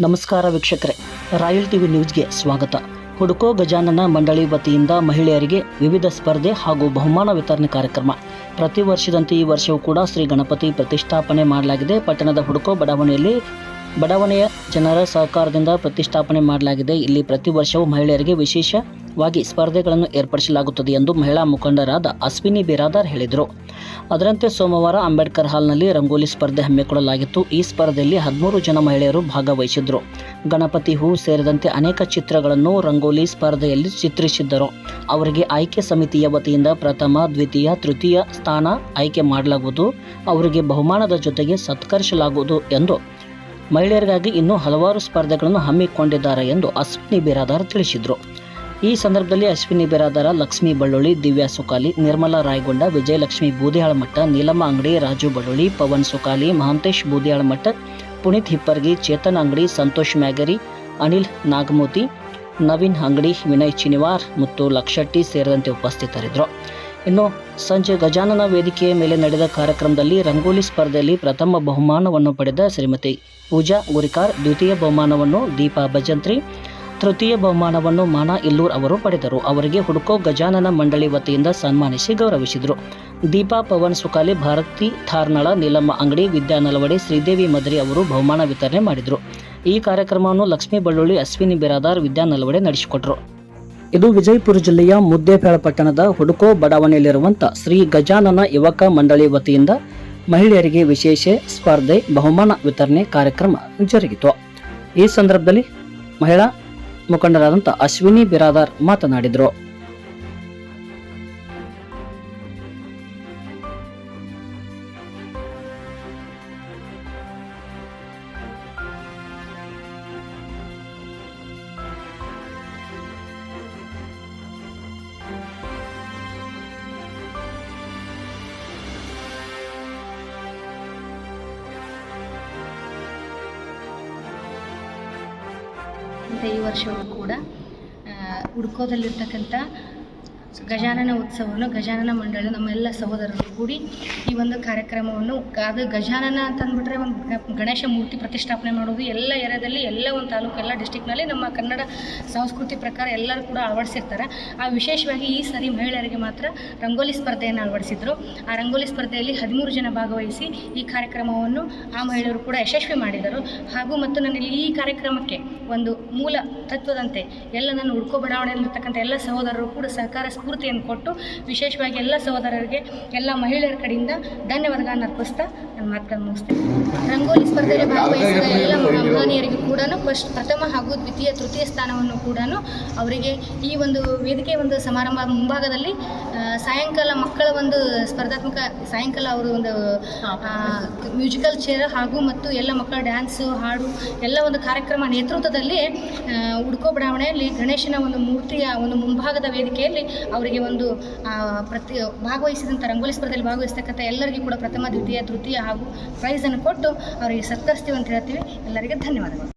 ನಮಸ್ಕಾರ ವೀಕ್ಷಕರೇ. Royal TV ನ್ಯೂಸ್ಗೆ ಸ್ವಾಗತ. ಹುಡುಕೋ ಗಜಾನನ ಮಂಡಳಿ ವತಿಯಿಂದ ಮಹಿಳೆಯರಿಗೆ ವಿವಿಧ ಸ್ಪರ್ಧೆ ಹಾಗೂ ಬಹುಮಾನ ವಿತರಣೆ ಕಾರ್ಯಕ್ರಮ. ಪ್ರತಿ ವರ್ಷದಂತೆ ಈ ವರ್ಷವೂ ಕೂಡ ಶ್ರೀ ಗಣಪತಿ ಪ್ರತಿಷ್ಠಾಪನೆ ಮಾಡಲಾಗಿದೆ. ಪಟ್ಟಣದ ಹುಡುಕೋ ಬಡಾವಣೆಯಲ್ಲಿ ಬಡಾವಣೆಯ ಜನರ ಸಹಕಾರದಿಂದ ಪ್ರತಿಷ್ಠಾಪನೆ ಮಾಡಲಾಗಿದೆ. ಇಲ್ಲಿ ಪ್ರತಿ ವರ್ಷವೂ ಮಹಿಳೆಯರಿಗೆ ವಿಶೇಷವಾಗಿ ಸ್ಪರ್ಧೆಗಳನ್ನು ಏರ್ಪಡಿಸಲಾಗುತ್ತದೆ ಎಂದು ಮಹಿಳಾ ಮುಖಂಡರಾದ ಅಶ್ವಿನಿ ಬಿರಾದಾರ್ ಹೇಳಿದರು. ಅದರಂತೆ ಸೋಮವಾರ ಅಂಬೇಡ್ಕರ್ ಹಾಲ್ನಲ್ಲಿ ರಂಗೋಲಿ ಸ್ಪರ್ಧೆ ಹಮ್ಮಿಕೊಳ್ಳಲಾಗಿತ್ತು. ಈ ಸ್ಪರ್ಧೆಯಲ್ಲಿ ಹದಿಮೂರು ಜನ ಮಹಿಳೆಯರು ಭಾಗವಹಿಸಿದ್ರು ಗಣಪತಿ ಹೂ ಸೇರಿದಂತೆ ಅನೇಕ ಚಿತ್ರಗಳನ್ನು ರಂಗೋಲಿ ಸ್ಪರ್ಧೆಯಲ್ಲಿ ಚಿತ್ರಿಸಿದ್ದರು. ಅವರಿಗೆ ಆಯ್ಕೆ ಸಮಿತಿಯ ವತಿಯಿಂದ ಪ್ರಥಮ, ದ್ವಿತೀಯ, ತೃತೀಯ ಸ್ಥಾನ ಆಯ್ಕೆ ಮಾಡಲಾಗುವುದು. ಅವರಿಗೆ ಬಹುಮಾನದ ಜೊತೆಗೆ ಸತ್ಕರಿಸಲಾಗುವುದು ಎಂದು ಮಹಿಳೆಯರಿಗಾಗಿ ಇನ್ನೂ ಹಲವಾರು ಸ್ಪರ್ಧೆಗಳನ್ನು ಹಮ್ಮಿಕೊಂಡಿದ್ದಾರೆ ಎಂದು ಅಶ್ವಿನಿ ಬಿರಾದಾರ್ ತಿಳಿಸಿದರು. ಈ ಸಂದರ್ಭದಲ್ಲಿ ಅಶ್ವಿನಿ ಬಿರಾದಾರ, ಲಕ್ಷ್ಮೀ ಬಳ್ಳೊಳ್ಳಿ, ದಿವ್ಯಾ ಸುಕಾಲಿ, ನಿರ್ಮಲಾ ರಾಯಗೊಂಡ, ವಿಜಯಲಕ್ಷ್ಮಿ ಬೂದಿಯಾಳಮಠ ನೀಲಮ್ಮ ಅಂಗಡಿ, ರಾಜು ಬಳ್ಳೊಳ್ಳಿ, ಪವನ್ ಸುಕಾಲಿ, ಮಹಾಂತೇಶ್ ಬೂದಿಯಾಳಮಠ ಪುನೀತ್ ಹಿಪ್ಪರ್ಗಿ, ಚೇತನ್ ಅಂಗಡಿ, ಸಂತೋಷ್ ಮ್ಯಾಗರಿ, ಅನಿಲ್ ನಾಗಮೂತಿ, ನವೀನ್ ಅಂಗಡಿ, ವಿನಯ್ ಚಿನಿವಾರ್ ಮತ್ತು ಲಕ್ಷಟ್ಟಿ ಸೇರಿದಂತೆ ಉಪಸ್ಥಿತರಿದ್ದರು. ಇನ್ನು ಸಂಜೆ ಗಜಾನನ ವೇದಿಕೆಯ ಮೇಲೆ ನಡೆದ ಕಾರ್ಯಕ್ರಮದಲ್ಲಿ ರಂಗೋಲಿ ಸ್ಪರ್ಧೆಯಲ್ಲಿ ಪ್ರಥಮ ಬಹುಮಾನವನ್ನು ಪಡೆದ ಶ್ರೀಮತಿ ಪೂಜಾ ಗುರಿಕಾರ್, ದ್ವಿತೀಯ ಬಹುಮಾನವನ್ನು ದೀಪಾ ಭಜಂತ್ರಿ, ತೃತೀಯ ಬಹುಮಾನವನ್ನು ಮಾನಾ ಇಲ್ಲೂರ್ ಅವರು ಪಡೆದರು. ಅವರಿಗೆ ಹುಡುಕೋ ಗಜಾನನ ಮಂಡಳಿ ವತಿಯಿಂದ ಸನ್ಮಾನಿಸಿ ಗೌರವಿಸಿದರು. ದೀಪಾ ಪವನ್ ಸುಕಾಲಿ, ಭಾರತಿ ಥಾರ್ನಳ, ನೀಲಮ್ಮ ಅಂಗಡಿ, ವಿದ್ಯಾ ನಲವಡೆ, ಶ್ರೀದೇವಿ ಮದರಿ ಅವರು ಬಹುಮಾನ ವಿತರಣೆ ಮಾಡಿದರು. ಈ ಕಾರ್ಯಕ್ರಮವನ್ನು ಲಕ್ಷ್ಮೀ ಬಳ್ಳುಳ್ಳಿ, ಅಶ್ವಿನಿ ಬಿರಾದಾರ್, ವಿದ್ಯಾ ನಲವಡೆ ನಡೆಸಿಕೊಟ್ರು. ಇದು ವಿಜಯಪುರ ಜಿಲ್ಲೆಯ ಮುದ್ದೇಪೇಳ ಪಟ್ಟಣದ ಹುಡುಕೋ ಬಡಾವಣೆಯಲ್ಲಿರುವಂಥ ಶ್ರೀ ಗಜಾನನ ಯುವಕ ಮಂಡಳಿ ವತಿಯಿಂದ ಮಹಿಳೆಯರಿಗೆ ವಿಶೇಷ ಸ್ಪರ್ಧೆ, ಬಹುಮಾನ ವಿತರಣೆ ಕಾರ್ಯಕ್ರಮ ಜರುಗಿತು. ಈ ಸಂದರ್ಭದಲ್ಲಿ ಮಹಿಳಾ ಮುಖಂಡರಾದಂಥ ಅಶ್ವಿನಿ ಬಿರಾದಾರ್ ಮಾತನಾಡಿದರು. ಈ ವರ್ಷವೂ ಕೂಡ ಹುಡ್ಕೋದಲ್ಲಿರ್ತಕ್ಕಂಥ ಗಜಾನನ ಉತ್ಸವವನ್ನು, ಗಜಾನನ ಮಂಡಳಿ ನಮ್ಮೆಲ್ಲ ಸಹೋದರರು ಕೂಡಿ ಈ ಒಂದು ಕಾರ್ಯಕ್ರಮವನ್ನು ಅದು ಗಜಾನನ ಅಂತಂದ್ಬಿಟ್ರೆ ಒಂದು ಗಣೇಶ ಮೂರ್ತಿ ಪ್ರತಿಷ್ಠಾಪನೆ ಮಾಡೋದು, ಎಲ್ಲ ಏರಿಯಾದಲ್ಲಿ ಎಲ್ಲ ಒಂದು ತಾಲೂಕು, ಎಲ್ಲ ಡಿಸ್ಟಿಕ್ನಲ್ಲಿ ನಮ್ಮ ಕನ್ನಡ ಸಂಸ್ಕೃತಿ ಪ್ರಕಾರ ಎಲ್ಲರೂ ಕೂಡ ಅಳವಡಿಸಿರ್ತಾರೆ. ಆ ವಿಶೇಷವಾಗಿ ಈ ಸಾರಿ ಮಹಿಳೆಯರಿಗೆ ಮಾತ್ರ ರಂಗೋಲಿ ಸ್ಪರ್ಧೆಯನ್ನು ಅಳವಡಿಸಿದ್ರು. ಆ ರಂಗೋಲಿ ಸ್ಪರ್ಧೆಯಲ್ಲಿ ಹದಿಮೂರು ಜನ ಭಾಗವಹಿಸಿ ಈ ಕಾರ್ಯಕ್ರಮವನ್ನು ಆ ಮಹಿಳೆಯರು ಕೂಡ ಯಶಸ್ವಿ ಮಾಡಿದರು. ಹಾಗೂ ಮತ್ತು ನನ್ನಲ್ಲಿ ಈ ಕಾರ್ಯಕ್ರಮಕ್ಕೆ ಒಂದು ಮೂಲ ತತ್ವದಂತೆ ಎಲ್ಲ ನನ್ನ ಹುಡ್ಕೋ ಬಡಾವಣೆಯಲ್ಲಿರ್ತಕ್ಕಂಥ ಎಲ್ಲ ಸಹೋದರರು ಕೂಡ ಸಹಕಾರ ಸ್ಫೂರ್ತಿಯನ್ನು ಕೊಟ್ಟು ವಿಶೇಷವಾಗಿ ಎಲ್ಲ ಸಹೋದರರಿಗೆ, ಎಲ್ಲ ಮಹಿಳೆಯರ ಕಡೆಯಿಂದ ಧನ್ಯವಾದಗಳನ್ನು ಅರ್ಪಿಸ್ತಾ ನನ್ನ ಮಾತುಗಳನ್ನು ಮುಗಿಸ್ತೇನೆ. ರಂಗೋಲಿ ಸ್ಪರ್ಧೆಯಲ್ಲಿ ಭಾಗವಹಿಸಿದ ಎಲ್ಲ ಮಹಾನಿಯರಿಗೂ ಕೂಡ ಫಸ್ಟ್ ಪ್ರಥಮ ಹಾಗೂ ದ್ವಿತೀಯ, ತೃತೀಯ ಸ್ಥಾನವನ್ನು ಕೂಡ ಅವರಿಗೆ ಈ ಒಂದು ವೇದಿಕೆ ಒಂದು ಸಮಾರಂಭ ಮುಂಭಾಗದಲ್ಲಿ ಸಾಯಂಕಾಲ ಮಕ್ಕಳ ಒಂದು ಸ್ಪರ್ಧಾತ್ಮಕ, ಸಾಯಂಕಾಲ ಅವರು ಒಂದು ಮ್ಯೂಸಿಕಲ್ ಚೇರ್ ಹಾಗೂ ಮತ್ತು ಎಲ್ಲ ಮಕ್ಕಳ ಡ್ಯಾನ್ಸು, ಹಾಡು, ಎಲ್ಲ ಒಂದು ಕಾರ್ಯಕ್ರಮ ನೇತೃತ್ವದಲ್ಲಿ ಆ, ಉಡ್ಕೋ ಬಡಾವಣೆಯಲ್ಲಿ ಗಣೇಶನ ಒಂದು ಮೂರ್ತಿಯ ಒಂದು ಮುಂಭಾಗದ ವೇದಿಕೆಯಲ್ಲಿ ಅವರಿಗೆ ಒಂದು ಪ್ರತಿ ಭಾಗವಹಿಸಿದಂಥ ರಂಗೋಲಿ ಸ್ಪರ್ಧೆಯಲ್ಲಿ ಭಾಗವಹಿಸ್ತಕ್ಕಂಥ ಎಲ್ಲರಿಗೂ ಕೂಡ ಪ್ರಥಮ ದ್ವಿತೀಯ ತೃತೀಯ ಹಾಗೂ ಪ್ರೈಸನ್ನು ಕೊಟ್ಟು ಅವರಿಗೆ ಸತ್ಕರಿಸ್ತೀವಿ ಅಂತ ಹೇಳ್ತೀವಿ. ಎಲ್ಲರಿಗೆ ಧನ್ಯವಾದಗಳು.